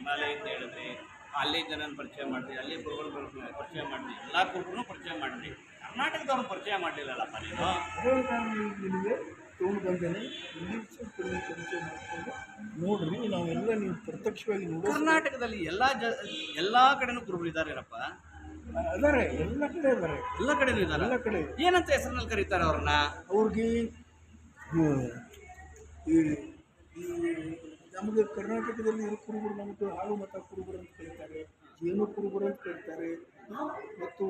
ಹಿಮಾಲಯದಿಂದ ಹೇಳಿದ್ರಿ ಅಲ್ಲಿ ಜನನ ಪರಿಚಯ ಮಾಡಿದ್ರಿ ಅಲ್ಲಿ ಗುರುಗಳು ಪರಿಚಯ ಮಾಡಿದ್ರಿ ಎಲ್ಲ ಕುರುಬರು ಪರಿಚಯ ಮಾಡಿದ್ರಿ ಕರ್ನಾಟಕದವ್ರು ಪರಿಚಯ ಮಾಡಲಿಲ್ಲಲ್ಲಪ್ಪ ನೀನು? ನಿಮಗೆ ತೊಗೊಂಡು ಬಂದೇನೆ ಪರಿಚಯ ಮಾಡಿಕೊಂಡು ನೋಡ್ರಿ ನಾವೆಲ್ಲ ನೀವು ಪ್ರತ್ಯಕ್ಷವಾಗಿ ನೋಡೋ ಕರ್ನಾಟಕದಲ್ಲಿ ಎಲ್ಲ ಜ ಎಲ್ಲ ಕಡೆನೂ ಗುರುಗಳು ಇದ್ದಾರೇನಪ್ಪ ಅದಾರೆ ಎಲ್ಲ ಕಡೆ ಇದ್ದಾರೆ ಎಲ್ಲ ಕಡೆನೂ ಇದ್ದಾರೆ ಎಲ್ಲ ಕಡೆ ಏನಂತ ಹೆಸರಿನಲ್ಲಿ ಕರೀತಾರೆ ಅವ್ರನ್ನ? ಅವ್ರಿಗೆ ಈ ನಮಗೆ ಕರ್ನಾಟಕದಲ್ಲಿ ಇರೋ ಕುರುಬರು ನಮಗೆ ಹಾಲು ಮತ ಕುರುಬರು ಅಂತ ಕರೀತಾರೆ ಜೇನು ಕುರುಬರು ಅಂತ ಕರೀತಾರೆ ಮತ್ತು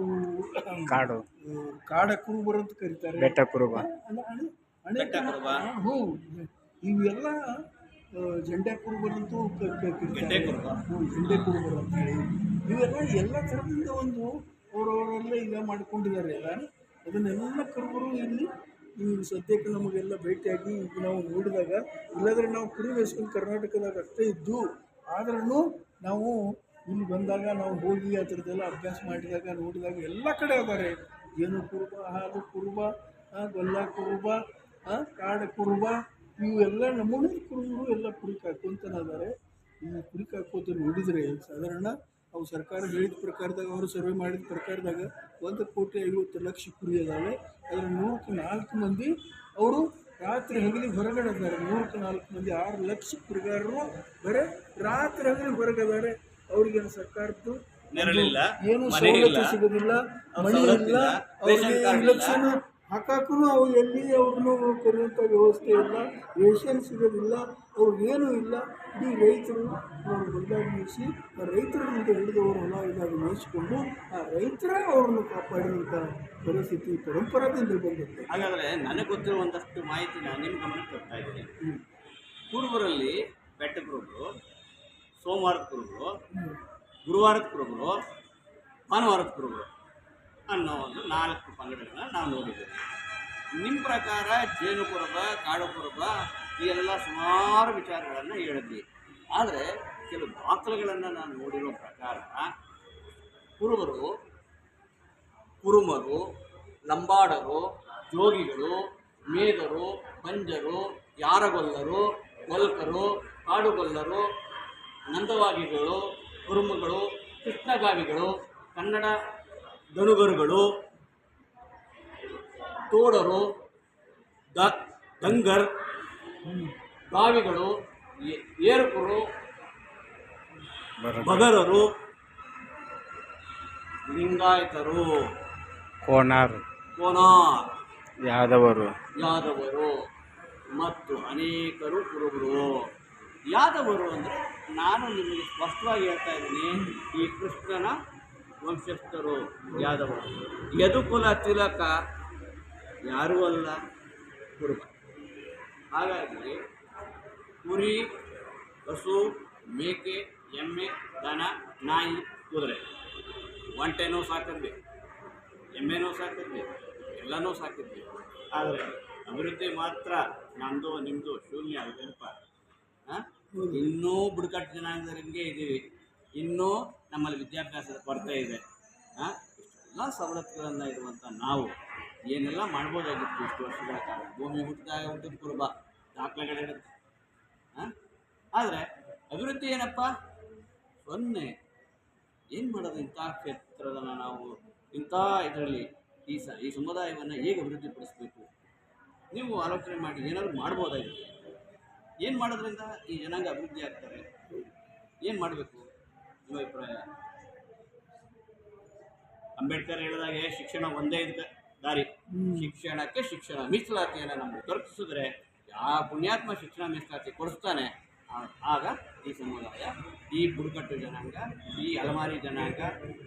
ಕಾಡು. ಕಾಡ ಕುರುಬರು ಅಂತ ಕರೀತಾರೆ. ಬೆಟ್ಟ ಕುರುಬ. ಹ್ಞೂ. ಇವೆಲ್ಲ ಜಂಡೆ ಕುರುಬರು ಅಂತೂ ಜಂಡೆ ಕುರುಬರು ಅಂತೇಳಿ ಇವೆಲ್ಲ ಎಲ್ಲ ಥರದಿಂದ ಒಂದು ಅವರವರೆಲ್ಲ ಈಗ ಮಾಡ್ಕೊಂಡಿದ್ದಾರೆ. ಎಲ್ಲ ಅದನ್ನೆಲ್ಲ ಕುರುಬರು ಇಲ್ಲಿ ಈ ಸದ್ಯಕ್ಕೆ ನಮಗೆಲ್ಲ ಭೇಟಿಯಾಗಿ ಈಗ ನಾವು ನೋಡಿದಾಗ, ಇಲ್ಲಾಂದರೆ ನಾವು ಕುರಿ ಮೇಯಿಸ್ಕೊಂಡು ಕರ್ನಾಟಕದಾಗ ಅಷ್ಟೇ ಇದ್ದು ಆದ್ರೂ ನಾವು ಇಲ್ಲಿ ಬಂದಾಗ ನಾವು ಹೋಗಿ ಆ ಥರದ್ದೆಲ್ಲ ಅಭ್ಯಾಸ ಮಾಡಿದಾಗ, ನೋಡಿದಾಗ ಎಲ್ಲ ಕಡೆ ಅದಾರೆ. ಏನು ಕುರುಬ, ಹಾಲು ಕುರುಬ ಗೊಲ್ಲ ಕುರುಬ ಕಾಡ ಕುರುಬ, ಇವೆಲ್ಲ ನಮೂನೆ ಕುರುಬರು ಎಲ್ಲ ಕುರಿ ಕಾಯ್ಕೊಂತಾನೆ ಅದಾರೆ. ಈ ಕುರಿ ಕಾಕೋತ ನೋಡಿದರೆ ಸಾಧಾರಣ ಅವು ಸರ್ಕಾರ ಹೇಳಿದ ಪ್ರಕಾರದಾಗ, ಅವರು ಸರ್ವೆ ಮಾಡಿದ ಪ್ರಕಾರದಾಗ ಒಂದು ಕೋಟಿ ಐವತ್ತು ಲಕ್ಷ ಕುರಿ ಅದಾವೆ. ಅದರ ನಾಲ್ಕು ಮಂದಿ ಅವರು ರಾತ್ರಿ ಹಗಲಿ ಹೊರಗಡೆ ಇದ್ದಾರೆ. ನೂರಕ್ಕೆ ನಾಲ್ಕು ಮಂದಿ ಆರು ಲಕ್ಷ ಕುರಿಗಾರರು ಬರೀ ರಾತ್ರಿ ಹಗಲಿ ಹೊರಗೆ ಇದ್ದಾರೆ. ಅವ್ರಿಗೇನು ಸರ್ಕಾರದ್ದು ಏನು ಸವಲತ್ತು ಸಿಗೋದಿಲ್ಲ. ಸವಲತ್ತು ಇಲ್ಲ. ಅವ್ರಿಗೆ. ಇಲೆಕ್ಷನ್ ಹಾಕಾಕೂ ಅವು ಎಲ್ಲಿ ಅವ್ರನ್ನೂ ಕರೆಯುವಂಥ ವ್ಯವಸ್ಥೆ ಇಲ್ಲ ರೇಷನ್ ಸಿಗೋದಿಲ್ಲ ಅವ್ರಿಗೇನೂ ಇಲ್ಲ. ಇಡೀ ರೈತರು ಅವರು ಹೊಲದಾಗ ಮೇಯಿಸಿ ಆ ರೈತರ ಮುಂದೆ ಹಿಡಿದು ಅವ್ರ ಹೊಲ ಇದಾಗಿ ಮೇಯಿಸ್ಕೊಂಡು ಆ ರೈತರೇ ಅವ್ರನ್ನು ಕಾಪಾಡಿದಂಥ ಪರಿಸ್ಥಿತಿ ಪರಂಪರಾದಿಂದ ಬಂದಿತ್ತು ಹಾಗಾದರೆ ನನಗೆ ಗೊತ್ತಿರೋ ಒಂದಷ್ಟು ಮಾಹಿತಿನ ನಿಮ್ಮ ಗಮನಕ್ಕೆ ಕೊಡ್ತಾ ಇದ್ದೀನಿ. ಕುರುಬರಲ್ಲಿ ಬೆಟ್ಟ ಕುರುಬರು ಸೋಮವಾರದ ಕುರುಬರು ಗುರುವಾರದ ಕುರುಬರು ಭಾನುವಾರದ ಕುರುಬರು ಅನ್ನೋ ಒಂದು ನಾಲ್ಕು ಪಂಗಡಗಳನ್ನು ನಾವು ನೋಡಿದ್ದೇವೆ. ನಿಮ್ಮ ಪ್ರಕಾರ ಜೇನು ಕುರುಬ ಕಾಡು ಕುರುಬ ಈ ಎಲ್ಲ ಸುಮಾರು ವಿಚಾರಗಳನ್ನು ಹೇಳಿದ್ವಿ. ಆದರೆ ಕೆಲವು ದಾಖಲೆಗಳನ್ನು ನಾನು ನೋಡಿರೋ ಪ್ರಕಾರ ಕುರುಬರು, ಕುರುಮರು, ಲಂಬಾಡರು, ಜೋಗಿಗಳು, ಮೇದರು ಪಂಜರು ಯಾರಗೊಲ್ಲರು, ಗೊಲ್ಕರು, ಕಾಡುಗೊಲ್ಲರು, ನಂದವಾಗಿಗಳು, ಕುರುಮಗಳು, ಕೃಷ್ಣಗಾವಿಗಳು, ಕನ್ನಡ ದನುಗರುಗಳು ತೋಡರು ದ ದಂಗರ್ ಗಾವಿಗಳು ಏ- ಏರುಕರು ಬರೋದು ಬಗರರು ಲಿಂಗಾಯತರು. ಕೋನಾರ್. ಕೋನಾರ್. ಯಾದವರು. ಯಾದವರು ಮತ್ತು ಅನೇಕರು ಕುರುಬರು. ಯಾದವರು ಅಂದರೆ ನಾನು ನಿಮಗೆ ಸ್ಪಷ್ಟವಾಗಿ ಹೇಳ್ತಾ ಇದ್ದೀನಿ ಈ ಕೃಷ್ಣನ ವಂಶಸ್ಥರು ಯಾದವರು. ಯದುಕುಲ ತಿಲಕ ಯಾರೂ ಅಲ್ಲ, ಕುರುಬ. ಹಾಗಾಗಿ ಕುರಿ, ಹಸು, ಮೇಕೆ, ಎಮ್ಮೆ, ದನ, ನಾಯಿ, ಕುದುರೆ. ಒಂಟೆನೂ ಸಾಕಿದ್ವಿ ಎಮ್ಮೆನೂ ಸಾಕಿದ್ವಿ ಎಲ್ಲನೂ ಸಾಕಿದ್ವಿ ಆದರೆ ಅಭಿವೃದ್ಧಿ ಮಾತ್ರ ನಮ್ಮದು ನಿಮ್ಮದು ಶೂನ್ಯ ಹಾಂ? ಇನ್ನೂ ಬುಡಕಟ್ಟು ಜನಾಂಗದವರಿಗೆ ಇದ್ದೀವಿ ಇನ್ನೂ ನಮ್ಮಲ್ಲಿ ವಿದ್ಯಾಭ್ಯಾಸದ ಕೊರತೆ ಇದೆ. ಇಷ್ಟೆಲ್ಲ ಸವಲತ್ತುಗಳನ್ನು ಇರುವಂಥ ನಾವು ಏನೆಲ್ಲ ಮಾಡ್ಬೋದಾಗಿತ್ತು ಇಷ್ಟು ವರ್ಷಗಳ ಕಾಲ? ಭೂಮಿ ಹುಟ್ಟಿದಾಗ ಹುಟ್ಟಿದ ಕುರುಬ ದಾಖಲೆಗಳಿರುತ್ತೆ ಹಾಂ ಆದರೆ ಅಭಿವೃದ್ಧಿ ಏನಪ್ಪ? ಸೊನ್ನೆ. ಏನು ಮಾಡೋದು ಇಂಥ ಕ್ಷೇತ್ರದನ್ನು ನಾವು, ಇಂಥ ಇದರಲ್ಲಿ ಈ ಸ, ಈ ಸಮುದಾಯವನ್ನು ಹೇಗೆ ಅಭಿವೃದ್ಧಿಪಡಿಸಬೇಕು? ನೀವು ಆಲೋಚನೆ ಮಾಡಿ ಏನಾದರೂ ಮಾಡ್ಬೋದಾಗಿದೆ ಏನು ಮಾಡೋದ್ರಿಂದ ಈ ಜನಾಂಗ ಅಭಿವೃದ್ಧಿ ಆಗ್ತಾರೆ? ಏನು ಮಾಡಬೇಕು? ನಿಮ್ಮ ಅಭಿಪ್ರಾಯ ಅಂಬೇಡ್ಕರ್ ಹೇಳಿದಾಗೆ ಶಿಕ್ಷಣ ಒಂದೇ ಇದ್ದ ದಾರಿ. ಶಿಕ್ಷಣಕ್ಕೆ ಶಿಕ್ಷಣ ಮೀಸಲಾತಿಯನ್ನು ನಮಗೆ ದೊರಕಿಸಿದ್ರೆ ಯಾವ ಪುಣ್ಯಾತ್ಮ ಶಿಕ್ಷಣ ಮೀಸಲಾತಿ ಕೊಡಿಸ್ತಾನೆ. ಆಗ ಈ ಸಮುದಾಯ, ಈ ಬುಡಕಟ್ಟು ಜನಾಂಗ, ಈ ಅಲಮಾರಿ ಜನಾಂಗ,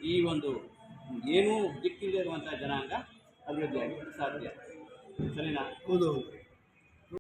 ಈ ಒಂದು ಏನೂ ದಿಕ್ಕಿಲ್ಲದೆ ಇರುವಂಥ ಜನಾಂಗ ಅಭಿವೃದ್ಧಿಯಾಗಿ ಸಾಧ್ಯ. ಸರಿನಾ? ಹೌದು.